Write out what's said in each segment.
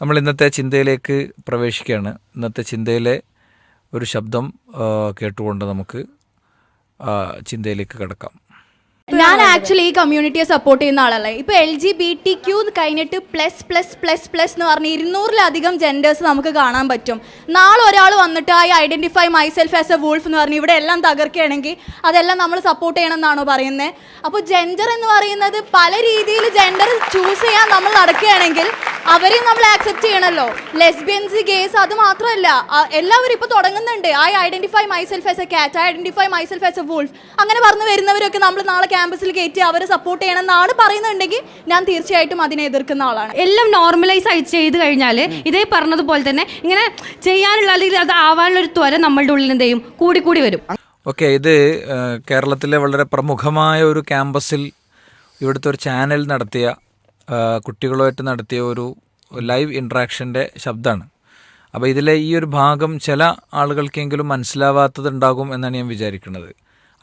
നമ്മൾ ഇന്നത്തെ ചിന്തയിലേക്ക് പ്രവേശിക്കുകയാണ്. ഇന്നത്തെ ചിന്തയിലെ ഒരു ശബ്ദം കേട്ടുകൊണ്ട് നമുക്ക് ചിന്തയിലേക്ക് കിടക്കാം. ഞാൻ ആക്ച്വലി ഈ കമ്മ്യൂണിറ്റിയെ സപ്പോർട്ട് ചെയ്യുന്ന ആളല്ലേ. ഇപ്പൊ L G B T Q കഴിഞ്ഞിട്ട് പ്ലസ് പ്ലസ് പ്ലസ് പ്ലസ് എന്ന് പറഞ്ഞ് ഇരുന്നൂറിലധികം ജെൻഡേഴ്സ് നമുക്ക് കാണാൻ പറ്റും. നാളെ ഒരാൾ വന്നിട്ട് I identify myself as a wolf എന്ന് പറഞ്ഞ് ഇവിടെ എല്ലാം തകർക്കുകയാണെങ്കിൽ അതെല്ലാം നമ്മൾ സപ്പോർട്ട് ചെയ്യണം എന്നാണോ പറയുന്നത് അപ്പോൾ ജെൻഡർ എന്ന് പറയുന്നത് പല രീതിയിൽ ജെൻഡർ ചൂസ് ചെയ്യാൻ നമ്മൾ നടക്കുകയാണെങ്കിൽ അവരെയും നമ്മൾ ആക്സെപ്റ്റ് ചെയ്യണമല്ലോ ലെസ്ബിയൻസ് ഗേസ് അത് മാത്രമല്ല എല്ലാവരും ഇപ്പോൾ തുടങ്ങുന്നുണ്ട്. I identify myself as a cat I identify myself as a wolf അങ്ങനെ പറഞ്ഞു വരുന്നവരൊക്കെ നമ്മൾ നാളെ ക്യാമ്പസിൽ കയറ്റി അവരെ സപ്പോർട്ട് ചെയ്യണം എന്നാണ് പറയുന്നുണ്ടെങ്കിൽ ഞാൻ തീർച്ചയായിട്ടും അതിനെ എതിർക്കുന്ന ആളാണ്. എല്ലാം നോർമലൈസ് ആയി ചെയ്ത് കഴിഞ്ഞാൽ ഇതേ പറഞ്ഞതുപോലെ തന്നെ ഇങ്ങനെ ചെയ്യാനുള്ള അല്ലെങ്കിൽ അത് ആവാനുള്ള ഒരു ത്വര നമ്മളുടെ ഉള്ളിൽ എന്ത് ചെയ്യും? കൂടി കൂടി വരും. ഓക്കെ ഇത് കേരളത്തിലെ വളരെ പ്രമുഖമായ ഒരു ക്യാമ്പസിൽ ഇവിടുത്തെ ഒരു ചാനൽ നടത്തിയ കുട്ടികളുമായിട്ട് നടത്തിയ ഒരു ലൈവ് ഇൻട്രാക്ഷന്റെ ശബ്ദമാണ് അപ്പോൾ ഇതിലെ ഈ ഒരു ഭാഗം ചില ആളുകൾക്കെങ്കിലും മനസ്സിലാവാത്തതുണ്ടാകും എന്നാണ് ഞാൻ വിചാരിക്കുന്നത്.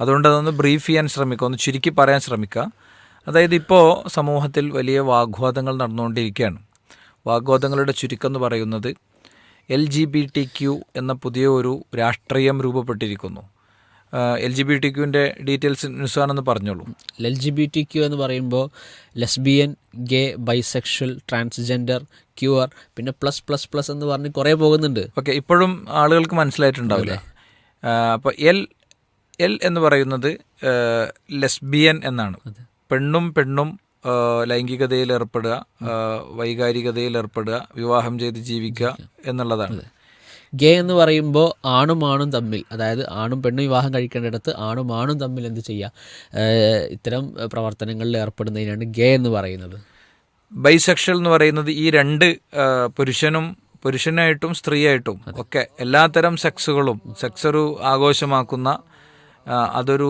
അതുകൊണ്ട് അതൊന്ന് ബ്രീഫ് ചെയ്യാൻ ശ്രമിക്കുക. ഒന്ന് ചുരുക്കി പറയാൻ ശ്രമിക്കുക. അതായത് ഇപ്പോൾ സമൂഹത്തിൽ വലിയ വാഗ്വാദങ്ങൾ നടന്നുകൊണ്ടിരിക്കുകയാണ്. വാഗ്വാദങ്ങളുടെ ചുരുക്കം എന്ന് പറയുന്നത് L G B T Q എന്ന പുതിയ ഒരു രാഷ്ട്രീയം രൂപപ്പെട്ടിരിക്കുന്നു. എൽ ജി ബി ടി ക്യൂവിന്റെ ഡീറ്റെയിൽസ് നിസ്സാണെന്ന് പറഞ്ഞോളൂ. L G B T Q എന്ന് പറയുമ്പോൾ lesbian gay bisexual transgender queer പിന്നെ പ്ലസ് പ്ലസ് പ്ലസ് എന്ന് പറഞ്ഞ് കുറേ പോകുന്നുണ്ട്. ഓക്കെ ഇപ്പോഴും ആളുകൾക്ക് മനസ്സിലായിട്ടുണ്ടാവില്ല. അപ്പോൾ എൽ എൽ എന്ന് പറയുന്നത് ലെസ്ബിയൻ എന്നാണ്. പെണ്ണും പെണ്ണും ലൈംഗികതയിൽ ഏർപ്പെടുക വൈകാരികതയിൽ ഏർപ്പെടുക വിവാഹം ചെയ്ത് ജീവിക്കുക എന്നുള്ളതാണ്. ഗേ എന്ന് പറയുമ്പോൾ ആണും ആണും തമ്മിൽ. അതായത് ആണും പെണ്ണും വിവാഹം കഴിക്കേണ്ടിടത്ത് ആണും ആണും തമ്മിൽ എന്ത് ചെയ്യുക ഇത്തരം പ്രവർത്തനങ്ങളിൽ ഏർപ്പെടുന്നതിനാണ് ഗേ എന്ന് പറയുന്നത്. ബൈസെക്ഷൽ എന്ന് പറയുന്നത് ഈ രണ്ട് പുരുഷനും പുരുഷനായിട്ടും സ്ത്രീയായിട്ടും ഒക്കെ എല്ലാത്തരം സെക്സുകളും സെക്സ് ഒരു ആഘോഷമാക്കുന്ന അതൊരു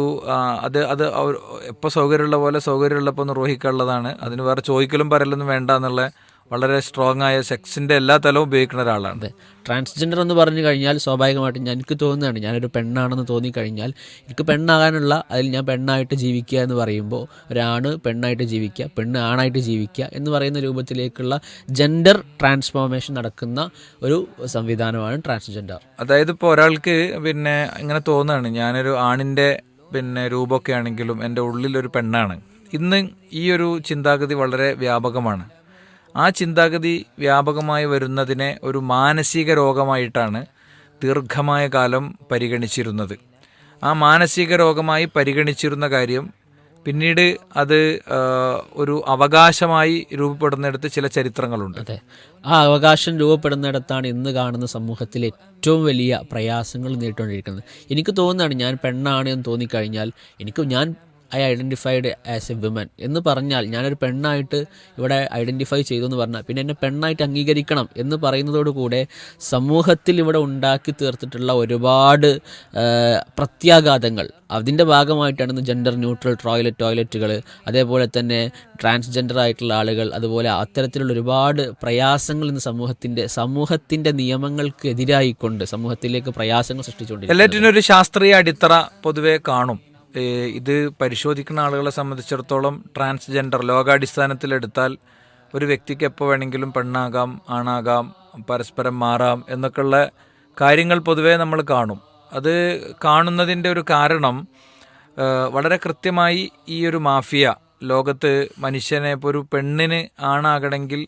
അത് അത് എപ്പോൾ സൗകര്യമുള്ള പോലെ സൗകര്യമുള്ളപ്പോൾ നിർവഹിക്കാനുള്ളതാണ്. അതിന് വേറെ ചോദിക്കലും പറയലൊന്നും വേണ്ട എന്നുള്ള വളരെ സ്ട്രോങ് ആയ സെക്സിന്റെ എല്ലാ തലവും ഉപയോഗിക്കുന്ന ഒരാളാണ്. അതെ. ട്രാൻസ്ജെൻഡർ എന്ന് പറഞ്ഞു കഴിഞ്ഞാൽ സ്വാഭാവികമായിട്ടും ഞാൻ എനിക്ക് തോന്നുന്നതാണ് ഞാനൊരു പെണ്ണാണെന്ന് തോന്നിക്കഴിഞ്ഞാൽ എനിക്ക് പെണ്ണാകാനുള്ള അതിൽ ഞാൻ പെണ്ണായിട്ട് ജീവിക്കുക എന്ന് പറയുമ്പോൾ ഒരാണ് പെണ്ണായിട്ട് ജീവിക്കുക പെണ്ണ് ആണായിട്ട് ജീവിക്കുക എന്ന് പറയുന്ന രൂപത്തിലേക്കുള്ള ജെൻഡർ ട്രാൻസ്ഫോർമേഷൻ നടക്കുന്ന ഒരു സംവിധാനമാണ് ട്രാൻസ്ജെൻഡർ അതായത് ഇപ്പോൾ ഒരാൾക്ക് പിന്നെ ഇങ്ങനെ തോന്നുകയാണ് ഞാനൊരു ആണിന്റെ പിന്നെ രൂപമൊക്കെ ആണെങ്കിലും എന്റെ ഉള്ളിലൊരു പെണ്ണാണ്. ഇന്ന് ഈ ഒരു ചിന്താഗതി വളരെ വ്യാപകമാണ്. ആ ചിന്താഗതി വ്യാപകമായി വരുന്നതിനെ ഒരു മാനസിക രോഗമായിട്ടാണ് ദീർഘമായ കാലം പരിഗണിച്ചിരുന്നത്. ആ മാനസിക രോഗമായി പരിഗണിച്ചിരുന്ന കാര്യം പിന്നീട് അത് ഒരു അവകാശമായി രൂപപ്പെടുന്നിടത്ത് ചില ചരിത്രങ്ങളുണ്ട്. അതെ. ആ അവകാശം രൂപപ്പെടുന്നിടത്താണ് ഇന്ന് കാണുന്ന സമൂഹത്തിൽ ഏറ്റവും വലിയ പ്രയാസങ്ങൾ നേരിട്ടുകൊണ്ടിരിക്കുന്നത്. എനിക്ക് തോന്നുന്നതാണ് ഞാൻ പെണ്ണാണ് എന്ന് തോന്നിക്കഴിഞ്ഞാൽ എനിക്ക് ഞാൻ I identified as a women എന്ന് പറഞ്ഞാൽ ഞാനൊരു പെണ്ണായിട്ട് ഇവിടെ ഐഡന്റിഫൈ ചെയ്തു എന്ന് പറഞ്ഞാൽ പിന്നെ എന്നെ പെണ്ണായിട്ട് അംഗീകരിക്കണം എന്ന് പറയുന്നതോടുകൂടെ സമൂഹത്തിൽ ഇവിടെ ഉണ്ടാക്കി തീർത്തിട്ടുള്ള ഒരുപാട് പ്രത്യാഘാതങ്ങൾ. അതിന്റെ ഭാഗമായിട്ടാണ് ഇന്ന് ജെൻഡർ ന്യൂട്രൽ ടോയ്ലറ്റ് ടോയ്ലറ്റുകൾ അതേപോലെ തന്നെ ട്രാൻസ്ജെൻഡർ ആയിട്ടുള്ള ആളുകൾ അതുപോലെ അത്തരത്തിലുള്ള ഒരുപാട് പ്രയാസങ്ങൾ ഇന്ന് സമൂഹത്തിന്റെ സമൂഹത്തിന്റെ നിയമങ്ങൾക്ക് എതിരായിക്കൊണ്ട് സമൂഹത്തിലേക്ക് പ്രയാസങ്ങൾ സൃഷ്ടിച്ചുകൊണ്ട് എല്ലാറ്റിനും ഒരു ശാസ്ത്രീയ അടിത്തറ പൊതുവെ കാണും. ഇത് പരിശോധിക്കുന്ന ആളുകളെ സംബന്ധിച്ചിടത്തോളം ട്രാൻസ്ജെൻഡർ ലോകാടിസ്ഥാനത്തിലെടുത്താൽ ഒരു വ്യക്തിക്ക് എപ്പോൾ വേണമെങ്കിലും പെണ്ണാകാം ആണാകാം പരസ്പരം മാറാം എന്നൊക്കെയുള്ള കാര്യങ്ങൾ പൊതുവേ നമ്മൾ കാണും. അത് കാണുന്നതിന്റെ ഒരു കാരണം വളരെ കൃത്യമായി ഈ ഒരു മാഫിയ ലോകത്ത് മനുഷ്യനെ ഇപ്പോൾ ഒരു പെണ്ണിന് ആണാകണമെങ്കിൽ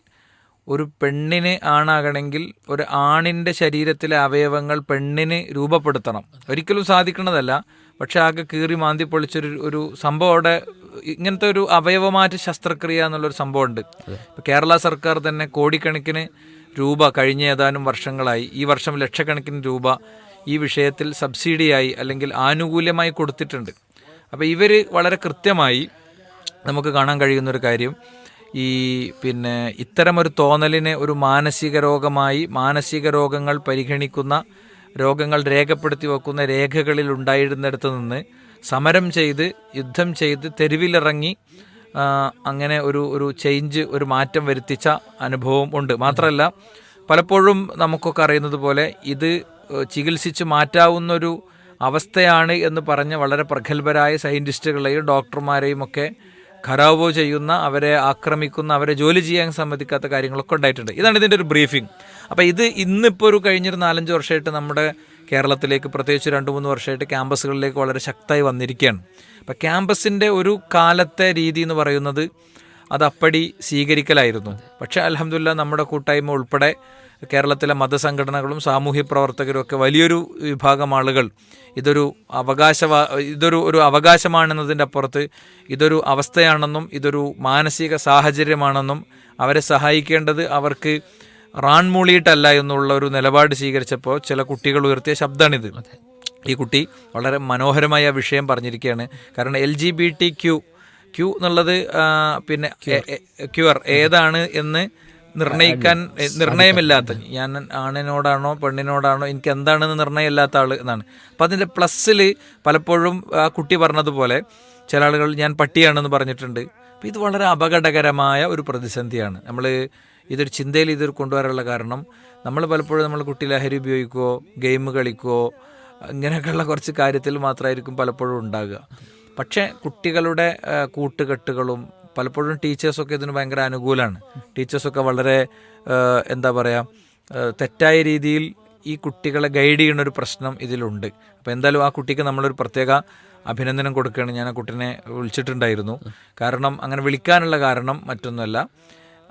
ഒരു പെണ്ണിന് ആണാകണമെങ്കിൽ ഒരു ആണിന്റെ ശരീരത്തിലെ അവയവങ്ങൾ പെണ്ണിന് രൂപപ്പെടുത്തണം. ഒരിക്കലും സാധിക്കുന്നതല്ല. പക്ഷെ ആകെ കീറി മാന്തി പൊളിച്ചൊരു ഒരു സംഭവം അവിടെ ഇങ്ങനത്തെ ഒരു അവയവമാറ്റ ശസ്ത്രക്രിയ എന്നുള്ളൊരു സംഭവമുണ്ട്. ഇപ്പം കേരള സർക്കാർ തന്നെ കോടിക്കണക്കിന് രൂപ കഴിഞ്ഞ ഏതാനും വർഷങ്ങളായി ഈ വർഷം ലക്ഷക്കണക്കിന് രൂപ ഈ വിഷയത്തിൽ സബ്സിഡിയായി അല്ലെങ്കിൽ ആനുകൂല്യമായി കൊടുത്തിട്ടുണ്ട്. അപ്പോൾ ഇവർ വളരെ കൃത്യമായി നമുക്ക് കാണാൻ കഴിയുന്ന ഒരു കാര്യം ഈ പിന്നെ ഇത്തരമൊരു തോന്നലിനെ ഒരു മാനസിക രോഗമായി മാനസിക രോഗങ്ങൾ പരിഗണിക്കുന്ന രോഗങ്ങൾ രേഖപ്പെടുത്തി വെക്കുന്ന രേഖകളിൽ ഉണ്ടായിരുന്നിടത്ത് നിന്ന് സമരം ചെയ്ത് യുദ്ധം ചെയ്ത് തെരുവിലിറങ്ങി അങ്ങനെ ഒരു ഒരു ചേഞ്ച് ഒരു മാറ്റം വരുത്തിച്ച അനുഭവം ഉണ്ട്. മാത്രമല്ല പലപ്പോഴും നമുക്കൊക്കെ അറിയുന്നത് പോലെ ഇത് ചികിത്സിച്ച് മാറ്റാവുന്നൊരു അവസ്ഥയാണ് എന്ന് പറഞ്ഞ് വളരെ പ്രഗത്ഭരായ സയന്റിസ്റ്റുകളെയും ഡോക്ടർമാരെയും ഒക്കെ ഖരാവോ ചെയ്യുന്ന അവരെ ആക്രമിക്കുന്ന അവരെ ജോലി ചെയ്യാൻ സമ്മതിക്കാത്ത കാര്യങ്ങളൊക്കെ ഉണ്ടായിട്ടുണ്ട്. ഇതാണ് ഇതിന്റെ ഒരു ബ്രീഫിംഗ് അപ്പോൾ ഇത് ഇന്നിപ്പോൾ ഒരു കഴിഞ്ഞൊരു നാലഞ്ച് വർഷമായിട്ട് നമ്മുടെ കേരളത്തിലേക്ക് പ്രത്യേകിച്ച് രണ്ട് മൂന്ന് വർഷമായിട്ട് ക്യാമ്പസുകളിലേക്ക് വളരെ ശക്തമായി വന്നിരിക്കുകയാണ്. അപ്പോൾ ക്യാമ്പസിന്റെ ഒരു കാലത്തെ രീതി എന്ന് പറയുന്നത് അത് അപ്പടി സ്വീകരിക്കലായിരുന്നു. പക്ഷേ അലഹമില്ല നമ്മുടെ കൂട്ടായ്മ ഉൾപ്പെടെ കേരളത്തിലെ മതസംഘടനകളും സാമൂഹ്യ പ്രവർത്തകരും ഒക്കെ വലിയൊരു വിഭാഗം ആളുകൾ. ഇതൊരു അവകാശ ഇതൊരു ഒരു അവകാശമാണെന്നതിന്റെ അപ്പുറത്ത് ഇതൊരു അവസ്ഥയാണെന്നും ഇതൊരു മാനസിക സാഹചര്യമാണെന്നും അവരെ സഹായിക്കേണ്ടത് അവർക്ക് റാൺമൂളിയിട്ടല്ല എന്നുള്ള ഒരു നിലപാട് സ്വീകരിച്ചപ്പോൾ ചില കുട്ടികൾ ഉയർത്തിയ ശബ്ദമാണിത് ഈ കുട്ടി വളരെ മനോഹരമായ വിഷയം പറഞ്ഞിരിക്കുകയാണ്. കാരണം L G B T Q Q എന്നുള്ളത് പിന്നെ ക്യുവർ ഏതാണ് എന്ന് നിർണയിക്കാൻ നിർണയമില്ലാത്ത ഞാൻ ആണിനോടാണോ പെണ്ണിനോടാണോ എനിക്ക് എന്താണെന്ന് നിർണയമില്ലാത്ത ആൾ എന്നാണ്. അപ്പം അതിന്റെ പ്ലസ്സിൽ പലപ്പോഴും ആ കുട്ടി പറഞ്ഞതുപോലെ ചില ആളുകൾ ഞാൻ പട്ടിയാണെന്ന് പറഞ്ഞിട്ടുണ്ട്. അപ്പം ഇത് വളരെ അപകടകരമായ ഒരു പ്രതിസന്ധിയാണ്. നമ്മൾ ഇതൊരു ചിന്തയിൽ ഇതൊരു കൊണ്ടുവരാനുള്ള കാരണം നമ്മൾ പലപ്പോഴും നമ്മൾ കുട്ടി ലഹരി ഉപയോഗിക്കുകയോ ഗെയിം കളിക്കുകയോ ഇങ്ങനെയൊക്കെയുള്ള കുറച്ച് കാര്യത്തിൽ മാത്രമായിരിക്കും പലപ്പോഴും ഉണ്ടാകുക. പക്ഷേ കുട്ടികളുടെ കൂട്ടുകെട്ടുകളും പലപ്പോഴും ടീച്ചേഴ്സൊക്കെ ഇതിന് ഭയങ്കര അനുകൂലമാണ് ടീച്ചേഴ്സൊക്കെ വളരെ എന്താ പറയുക തെറ്റായ രീതിയിൽ ഈ കുട്ടികളെ ഗൈഡ് ചെയ്യുന്ന ഒരു പ്രശ്നം ഇതിലുണ്ട്. അപ്പോൾ എന്തായാലും ആ കുട്ടിക്ക് നമ്മളൊരു പ്രത്യേക അഭിനന്ദനം കൊടുക്കുകയാണ്. ഞാൻ ആ കുട്ടീനെ വിളിച്ചിട്ടുണ്ടായിരുന്നു. കാരണം അങ്ങനെ വിളിക്കാനുള്ള കാരണം മറ്റൊന്നുമല്ല.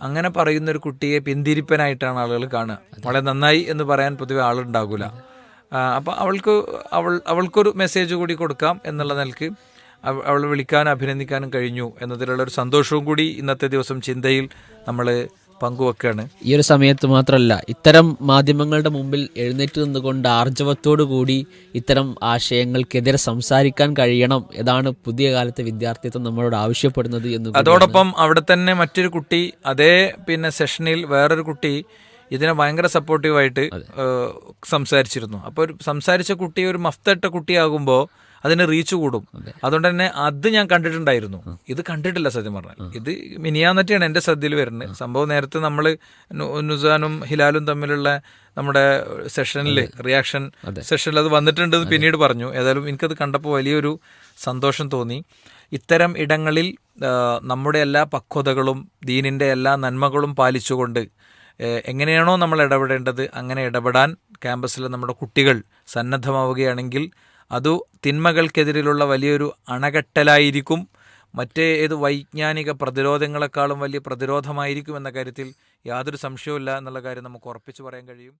അങ്ങനെ പറയുന്ന ഒരു കുട്ടിയെ പിന്തിരിപ്പനായിട്ടാണ് ആളുകൾ കാണുക. വളരെ നന്നായി എന്ന് പറയാൻ പൊതുവെ ആളുണ്ടാകില്ല അപ്പോൾ അവൾക്ക് അവൾ അവൾക്കൊരു മെസ്സേജ് കൂടി കൊടുക്കാം എന്നുള്ള നിലയ്ക്ക് അവ- അവളെ വിളിക്കാനും അഭിനന്ദിക്കാനും കഴിഞ്ഞു എന്നതിലുള്ള ഒരു സന്തോഷവും കൂടി ഇന്നത്തെ ദിവസം ചിന്തയിൽ നമ്മൾ പങ്കുവെക്കുകയാണ് ഈ ഒരു സമയത്ത് മാത്രമല്ല ഇത്തരം മാധ്യമങ്ങളുടെ മുമ്പിൽ എഴുന്നേറ്റ് നിന്നുകൊണ്ട് ആർജവത്തോടു കൂടി ഇത്തരം ആശയങ്ങൾക്കെതിരെ സംസാരിക്കാൻ കഴിയണം ഇതാണ് പുതിയ കാലത്തെ വിദ്യാർത്ഥിത്വം നമ്മളോട് ആവശ്യപ്പെടുന്നത് എന്ന് അതോടൊപ്പം അവിടെ തന്നെ മറ്റൊരു കുട്ടി അതേ പിന്നെ സെഷനിൽ വേറൊരു കുട്ടി ഇതിനെ ഭയങ്കര സപ്പോർട്ടീവായിട്ട് സംസാരിച്ചിരുന്നു. അപ്പോൾ ഒരു സംസാരിച്ച കുട്ടി ഒരു മഫ്തട്ട കുട്ടിയാകുമ്പോൾ അതിന് റീച്ച് കൂടും. അതുകൊണ്ട് തന്നെ അത് ഞാൻ കണ്ടിട്ടുണ്ടായിരുന്നു. ഇത് കണ്ടിട്ടില്ല സത്യം പറഞ്ഞാൽ. ഇത് മിനിയാന്നറ്റിയാണ് എന്റെ ശ്രദ്ധയിൽ വരുന്നത്. സംഭവം നേരത്തെ നമ്മൾ നുസാനും ഹിലാലും തമ്മിലുള്ള നമ്മുടെ സെഷനിൽ റിയാക്ഷൻ സെഷനിൽ അത്. വന്നിട്ടുണ്ടെന്ന് പിന്നീട് പറഞ്ഞു. ഏതായാലും എനിക്കത് കണ്ടപ്പോൾ വലിയൊരു സന്തോഷം തോന്നി. ഇത്തരം ഇടങ്ങളിൽ നമ്മുടെ എല്ലാ പക്വതകളും ദീനിന്റെ എല്ലാ നന്മകളും പാലിച്ചുകൊണ്ട് എങ്ങനെയാണോ നമ്മൾ ഇടപെടേണ്ടത് അങ്ങനെ ഇടപെടാൻ ക്യാമ്പസിൽ നമ്മുടെ കുട്ടികൾ സന്നദ്ധമാവുകയാണെങ്കിൽ അതു തിന്മകൾക്കെതിരെയുള്ള വലിയൊരു അണകെട്ടലായിരിക്കും. മറ്റേ ഏത് വൈജ്ഞാനിക പ്രതിരോധങ്ങളെക്കാളും വലിയ പ്രതിരോധമായിരിക്കും എന്ന കാര്യത്തിൽ യാതൊരു സംശയവുമില്ല എന്നുള്ള കാര്യം നമുക്ക് ഉറപ്പിച്ചു പറയാൻ കഴിയും.